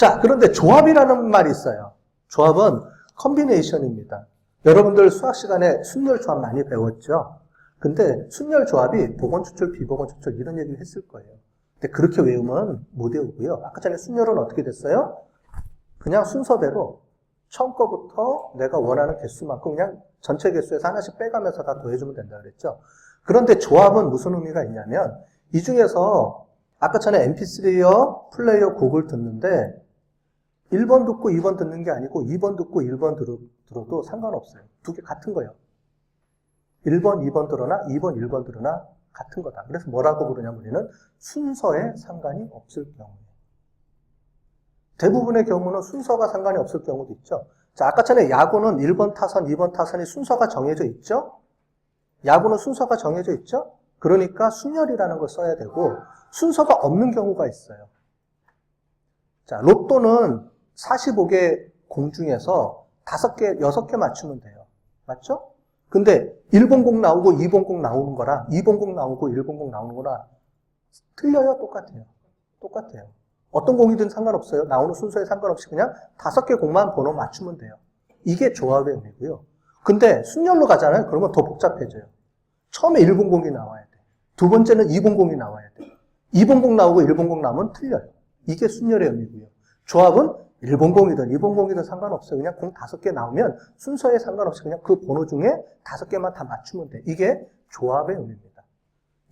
자, 그런데 조합이라는 말이 있어요. 조합은 컨비네이션입니다. 여러분들 수학 시간에 순열 조합 많이 배웠죠? 근데 순열 조합이 복원 추출, 비복원 추출 이런 얘기를 했을 거예요. 근데 그렇게 외우면 못 외우고요. 아까 전에 순열은 어떻게 됐어요? 그냥 순서대로 처음 거부터 내가 원하는 개수만큼 그냥 전체 개수에서 하나씩 빼가면서 다 더해주면 된다 그랬죠. 그런데 조합은 무슨 의미가 있냐면 이 중에서 아까 전에 mp3여 플레이어 곡을 듣는데 1번 듣고 2번 듣는 게 아니고 2번 듣고 1번 들어, 들어도 상관없어요. 두 개 같은 거예요. 1번, 2번 들어나 2번, 1번 들어나 같은 거다. 그래서 뭐라고 부르냐면 우리는 순서에 상관이 없을 경우에. 대부분의 경우는 순서가 상관이 없을 경우도 있죠. 자, 아까 전에 야구는 1번 타선, 2번 타선이 순서가 정해져 있죠? 야구는 순서가 정해져 있죠? 그러니까 순열이라는 걸 써야 되고, 순서가 없는 경우가 있어요. 자, 로또는 45개 공 중에서 5개, 6개 맞추면 돼요. 맞죠? 근데 1번 공 나오고 2번 공 나오는 거랑 2번 공 나오고 1번 공 나오는 거랑 틀려요? 똑같아요. 똑같아요. 어떤 공이든 상관없어요. 나오는 순서에 상관없이 그냥 다섯 개 공만 번호 맞추면 돼요. 이게 조합의 의미고요. 근데 순열로 가잖아요. 그러면 더 복잡해져요. 처음에 1번 공이 나와야 돼. 두 번째는 2번 공이 나와야 돼. 2번 공 나오고 1번 공 나오면 틀려요. 이게 순열의 의미고요. 조합은 1번 공이든 2번 공이든 상관없어요. 그냥 공 다섯 개 나오면 순서에 상관없이 그냥 그 번호 중에 다섯 개만 다 맞추면 돼. 이게 조합의 의미입니다.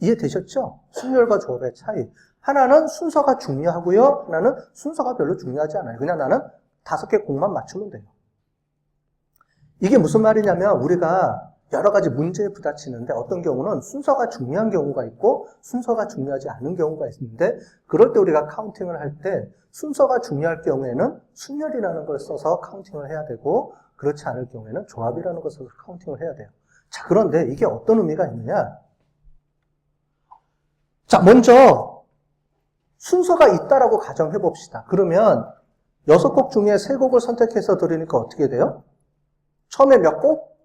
이해되셨죠? 순열과 조합의 차이. 하나는 순서가 중요하고요. 하나는 순서가 별로 중요하지 않아요. 그냥 나는 다섯 개 공만 맞추면 돼요. 이게 무슨 말이냐면 우리가 여러 가지 문제에 부딪히는데 어떤 경우는 순서가 중요한 경우가 있고 순서가 중요하지 않은 경우가 있는데 그럴 때 우리가 카운팅을 할 때 순서가 중요할 경우에는 순열이라는 걸 써서 카운팅을 해야 되고 그렇지 않을 경우에는 조합이라는 걸 써서 카운팅을 해야 돼요. 자, 그런데 이게 어떤 의미가 있느냐? 자, 먼저 순서가 있다라고 가정해 봅시다. 그러면 여섯 곡 중에 세 곡을 선택해서 들으니까 어떻게 돼요? 처음에 몇 곡?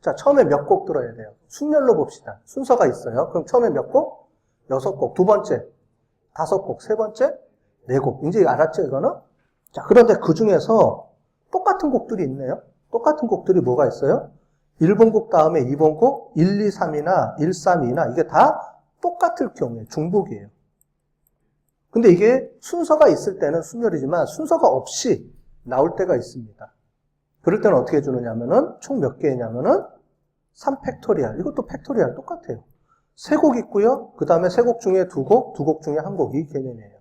자, 처음에 몇 곡 들어야 돼요? 순열로 봅시다. 순서가 있어요. 그럼 처음에 몇 곡? 여섯 곡. 두 번째, 다섯 곡. 세 번째, 네 곡. 이제 알았죠, 이거는? 자, 그런데 그 중에서 똑같은 곡들이 있네요. 똑같은 곡들이 뭐가 있어요? 1번 곡 다음에 2번 곡, 1, 2, 3이나 1, 3, 2나 이게 다 똑같을 경우에 중복이에요. 근데 이게 순서가 있을 때는 순열이지만 순서가 없이 나올 때가 있습니다. 그럴 때는 어떻게 해주느냐면은 총 몇 개냐면은 3팩토리얼. 이것도 팩토리얼 똑같아요. 세 곡 있고요. 그 다음에 세 곡 중에 두 곡, 두 곡 중에 한 곡. 이 개념이에요.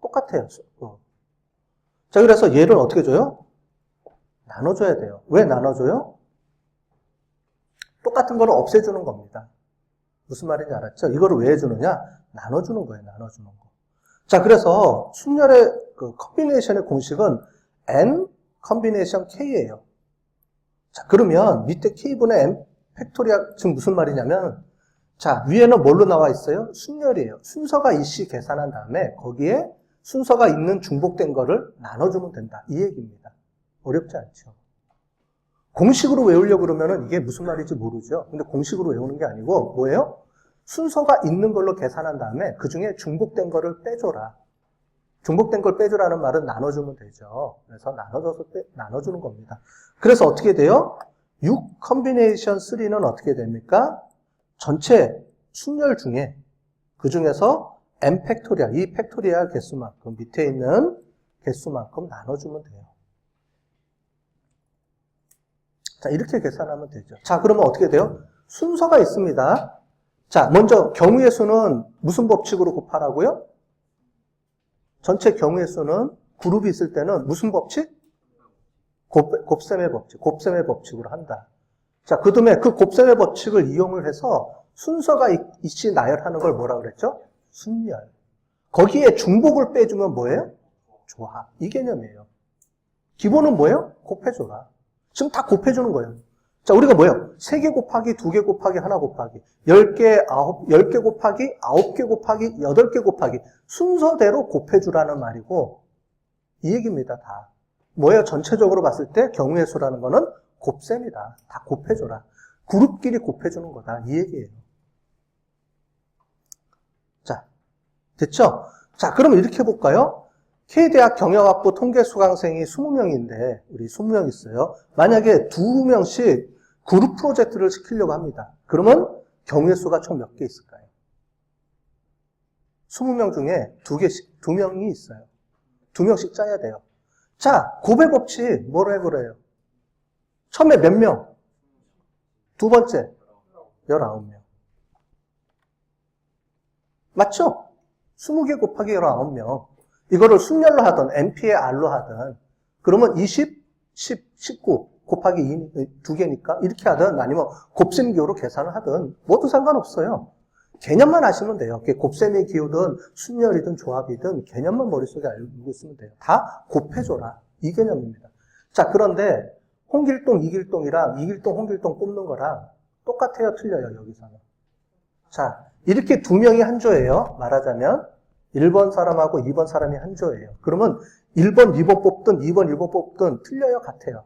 똑같아요. 어. 자, 그래서 얘를 어떻게 줘요? 나눠줘야 돼요. 왜 나눠줘요? 똑같은 거를 없애주는 겁니다. 무슨 말인지 알았죠? 이거를 왜 해주느냐? 나눠주는 거예요. 나눠주는 거. 자, 그래서 순열의 그 컨비네이션의 공식은 n 컨비네이션 k예요. 자, 그러면 밑에 k분의 n 팩토리얼 지금 무슨 말이냐면 자, 위에는 뭘로 나와 있어요? 순열이에요. 순서가 이씨 계산한 다음에 거기에 순서가 있는 중복된 거를 나눠주면 된다. 이 얘기입니다. 어렵지 않죠. 공식으로 외우려고 그러면은 이게 무슨 말인지 모르죠. 근데 공식으로 외우는 게 아니고 뭐예요? 순서가 있는 걸로 계산한 다음에 그 중에 중복된 거를 빼줘라. 중복된 걸 빼주라는 말은 나눠주면 되죠. 그래서 나눠줘서 빼, 나눠주는 겁니다. 그래서 어떻게 돼요? 6 컨비네이션 3는 어떻게 됩니까? 전체 순열 중에 그 중에서 n 팩토리얼, 이 팩토리얼 개수만큼 밑에 있는 개수만큼 나눠주면 돼요. 자, 이렇게 계산하면 되죠. 자, 그러면 어떻게 돼요? 순서가 있습니다. 자, 먼저 경우의 수는 무슨 법칙으로 곱하라고요? 전체 경우의 수는 그룹이 있을 때는 무슨 법칙? 곱, 곱셈의 법칙, 곱셈의 법칙으로 한다. 자, 그 다음에 그 곱셈의 법칙을 이용을 해서 순서가 이치 나열하는 걸 뭐라 그랬죠? 순열. 거기에 중복을 빼주면 뭐예요? 조합. 이 개념이에요. 기본은 뭐예요? 곱해줘라. 지금 다 곱해주는 거예요. 자, 우리가 뭐예요? 3개 곱하기 2개 곱하기 하나 곱하기 10개, 9, 10개 곱하기 9개 곱하기 8개 곱하기 순서대로 곱해주라는 말이고 이 얘기입니다, 다. 뭐예요? 전체적으로 봤을 때 경우의 수라는 거는 곱셈이다. 다 곱해줘라. 그룹끼리 곱해주는 거다. 이 얘기예요. 자, 됐죠? 자, 그럼 이렇게 해볼까요? K대학 경영학부 통계 수강생이 20명인데 우리 20명 있어요. 만약에 2명씩 그룹 프로젝트를 시키려고 합니다. 그러면 경우의 수가 총 몇 개 있을까요? 20명 중에 2개씩, 2명이 있어요. 2명씩 짜야 돼요. 자, 고배 법칙 뭐로 해 그래요? 처음에 몇 명? 두 번째 19명. 맞죠? 20개 곱하기 19명. 이거를 순열로 하든 NP의 R로 하든 그러면 20, 10, 19 곱하기 2, 두 개니까 이렇게 하든 아니면 곱셈기호로 계산을 하든 모두 상관없어요. 개념만 아시면 돼요. 곱셈의 기호든 순열이든 조합이든 개념만 머릿속에 알고 있으면 돼요. 다 곱해줘라. 이 개념입니다. 자, 그런데 홍길동, 이길동이랑 이길동, 홍길동 뽑는 거랑 똑같아요? 틀려요? 여기서는. 자, 이렇게 두 명이 한 조예요. 말하자면 1번 사람하고 2번 사람이 한 조예요. 그러면 1번, 2번 뽑든 2번, 1번 뽑든 틀려요? 같아요?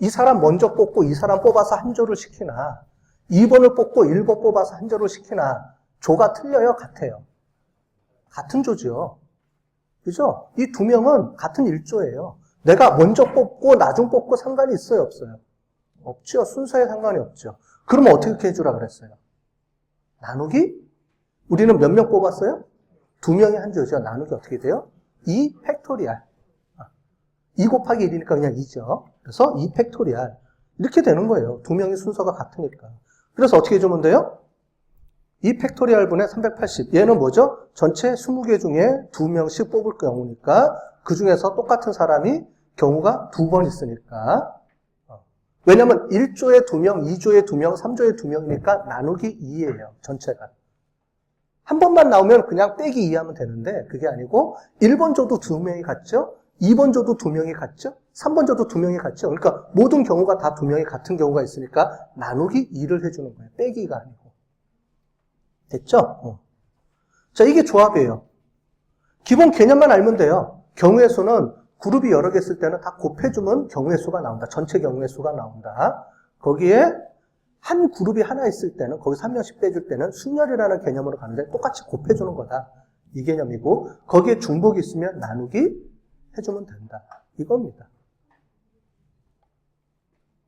이 사람 먼저 뽑고 이 사람 뽑아서 한 조를 시키나 2번을 뽑고 1번 뽑아서 한 조를 시키나 조가 틀려요? 같아요? 같은 조죠. 그죠? 이 두 명은 같은 일조예요. 내가 먼저 뽑고 나중 뽑고 상관이 있어요? 없어요? 없죠. 순서에 상관이 없죠. 그러면 어떻게 해주라 그랬어요? 나누기? 우리는 몇 명 뽑았어요? 두 명이 한 조죠. 나누기 어떻게 돼요? 2 팩토리알. 2 곱하기 1이니까 그냥 2죠. 그래서 2 팩토리알. 이렇게 되는 거예요. 두 명의 순서가 같으니까. 그래서 어떻게 해주면 돼요? 2 팩토리알 분의 380. 얘는 뭐죠? 전체 20개 중에 두 명씩 뽑을 경우니까 그 중에서 똑같은 사람이 경우가 두 번 있으니까. 어. 왜냐면 1조에 두 명, 2조에 두 명, 3조에 두 명이니까 나누기 2예요. 전체가. 한 번만 나오면 그냥 빼기 2 하면 되는데 그게 아니고 1번 조도 두 명이 같죠? 2번 조도 두 명이 같죠? 3번 조도 두 명이 같죠? 그러니까 모든 경우가 다 두 명이 같은 경우가 있으니까 나누기 2를 해주는 거예요. 빼기가 아니고. 됐죠? 어. 자, 이게 조합이에요. 기본 개념만 알면 돼요. 경우의 수는 그룹이 여러 개 있을 때는 다 곱해주면 경우의 수가 나온다. 전체 경우의 수가 나온다. 거기에 한 그룹이 하나 있을 때는 거기서 한 명씩 빼줄 때는 순열이라는 개념으로 가는데 똑같이 곱해주는 거다. 이 개념이고 거기에 중복이 있으면 나누기 해주면 된다. 이겁니다.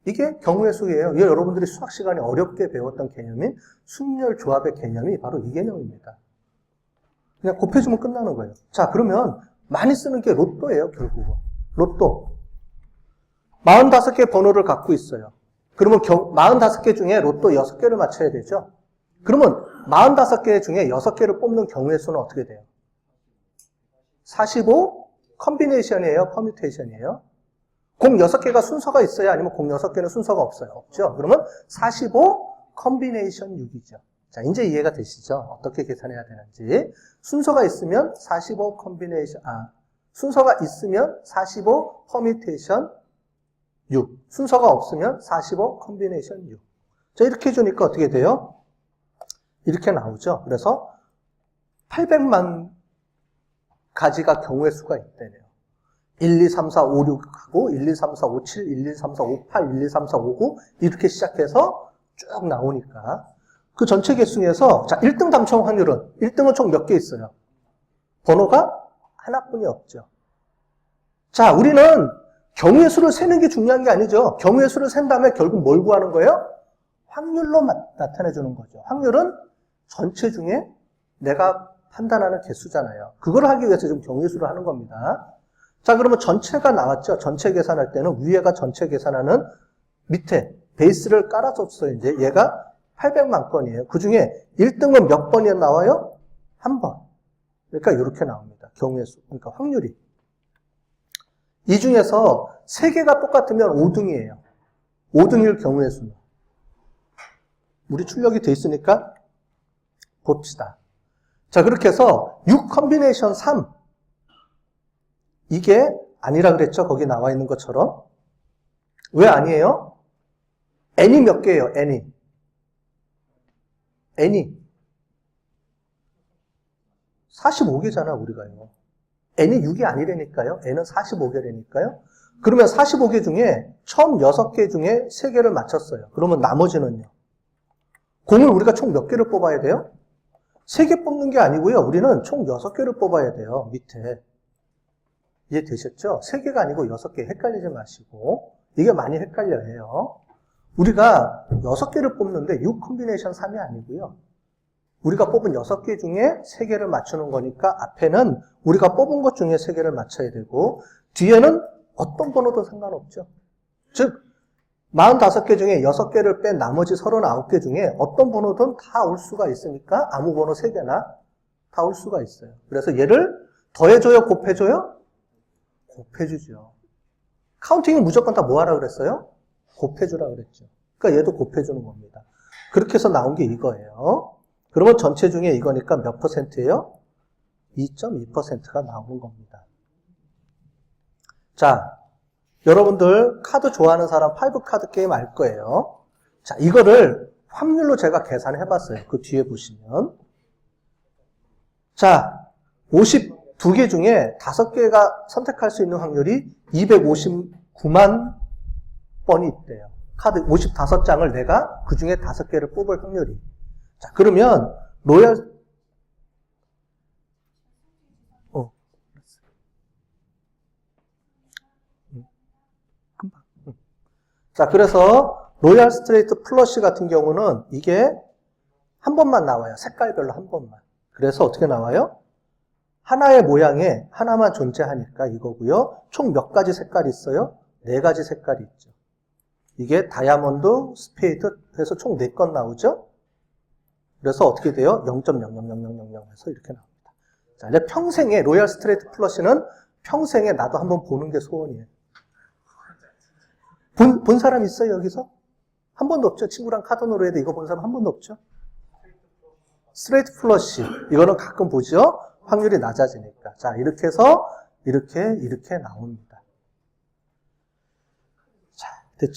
이게 경우의 수예요. 이게 여러분들이 수학 시간에 어렵게 배웠던 개념인 순열 조합의 개념이 바로 이 개념입니다. 그냥 곱해주면 끝나는 거예요. 자, 그러면 많이 쓰는 게 로또예요, 결국은. 로또. 45개 번호를 갖고 있어요. 그러면 경, 45개 중에 로또 6개를 맞춰야 되죠? 그러면 45개 중에 6개를 뽑는 경우의 수는 어떻게 돼요? 45 컨비네이션이에요? 퍼뮤테이션이에요? 공 6개가 순서가 있어요? 아니면 공 6개는 순서가 없어요? 없죠? 그러면 45 컨비네이션 6이죠. 자, 이제 이해가 되시죠? 어떻게 계산해야 되는지. 순서가 있으면 45 컨비네이션, 아, 순서가 있으면 45 퍼뮤테이션 6. 순서가 없으면 45 컨비네이션 6. 자, 이렇게 해주니까 어떻게 돼요? 이렇게 나오죠? 그래서 800만 가지가 경우의 수가 있대요. 1, 2, 3, 4, 5, 6하고 1, 2, 3, 4, 5, 7, 1, 2, 3, 4, 5, 8, 1, 2, 3, 4, 5, 9 이렇게 시작해서 쭉 나오니까 그 전체 개수에서 자 1등 당첨 확률은 1등은 총 몇 개 있어요? 번호가 하나뿐이 없죠. 자 우리는 경우의 수를 세는 게 중요한 게 아니죠. 경우의 수를 센 다음에 결국 뭘 구하는 거예요? 확률로 나타내 주는 거죠. 확률은 전체 중에 내가 판단하는 개수잖아요. 그걸 하기 위해서 지금 경우의 수를 하는 겁니다. 자, 그러면 전체가 나왔죠. 전체 계산할 때는 위에가 전체 계산하는 밑에 베이스를 깔아줬어요. 이제 얘가 800만 건이에요. 그 중에 1등은 몇 번이 나와요? 한 번. 그러니까 이렇게 나옵니다. 경우의 수. 그러니까 확률이. 이 중에서 3개가 똑같으면 5등이에요. 5등일 경우의 수는. 우리 출력이 돼 있으니까 봅시다. 자, 그렇게 해서 6 컨비네이션 3. 이게 아니라 그랬죠? 거기 나와 있는 것처럼. 왜 아니에요? n이 몇 개예요? n이. n이. 45개잖아, 우리가요. n이 6이 아니라니까요. n은 45개라니까요. 그러면 45개 중에 처음 6개 중에 3개를 맞췄어요. 그러면 나머지는요. 공을 우리가 총 몇 개를 뽑아야 돼요? 세개 뽑는 게 아니고요. 우리는 총 여섯 개를 뽑아야 돼요. 밑에. 이해 되셨죠? 세 개가 아니고 여섯 개 헷갈리지 마시고. 이게 많이 헷갈려 해요. 우리가 여섯 개를 뽑는데 6 콤비네이션 3이 아니고요. 우리가 뽑은 여섯 개 중에 세 개를 맞추는 거니까 앞에는 우리가 뽑은 것 중에 세 개를 맞춰야 되고 뒤에는 어떤 번호도 상관없죠. 즉 45개 중에 6개를 뺀 나머지 39개 중에 어떤 번호든 다 올 수가 있으니까 아무 번호 3개나 다 올 수가 있어요. 그래서 얘를 더해줘요? 곱해줘요? 곱해주죠. 카운팅은 무조건 다 뭐 하라 그랬어요? 곱해주라 그랬죠. 그러니까 얘도 곱해주는 겁니다. 그렇게 해서 나온 게 이거예요. 그러면 전체 중에 이거니까 몇 퍼센트예요? 2.2%가 나오는 겁니다. 자, 여러분들 카드 좋아하는 사람 5 카드 게임 알 거예요. 자, 이거를 확률로 제가 계산해 봤어요. 그 뒤에 보시면. 자, 52개 중에 5개가 선택할 수 있는 확률이 259만 번이 있대요. 카드 55장을 내가 그 중에 5개를 뽑을 확률이. 자, 그러면 로얄 어. 음, 금방. 음. 자, 그래서 로얄 스트레이트 플러시 같은 경우는 이게 한 번만 나와요. 색깔별로 한 번만. 그래서 어떻게 나와요? 하나의 모양에 하나만 존재하니까 이거고요. 총 몇 가지 색깔이 있어요? 네 가지 색깔이 있죠. 이게 다이아몬드, 스페이드 해서 총 네 건 나오죠? 그래서 어떻게 돼요? 0.00000 해서 이렇게 나옵니다. 자, 이제 평생에 로얄 스트레이트 플러시는 평생에 나도 한번 보는 게 소원이에요. 본, 본 사람 있어요, 여기서? 한 번도 없죠? 친구랑 카드 놀이에도 이거 본 사람 한 번도 없죠? 스트레이트 플러시. 이거는 가끔 보죠? 확률이 낮아지니까. 자, 이렇게 해서 이렇게, 이렇게 나옵니다. 자, 됐죠?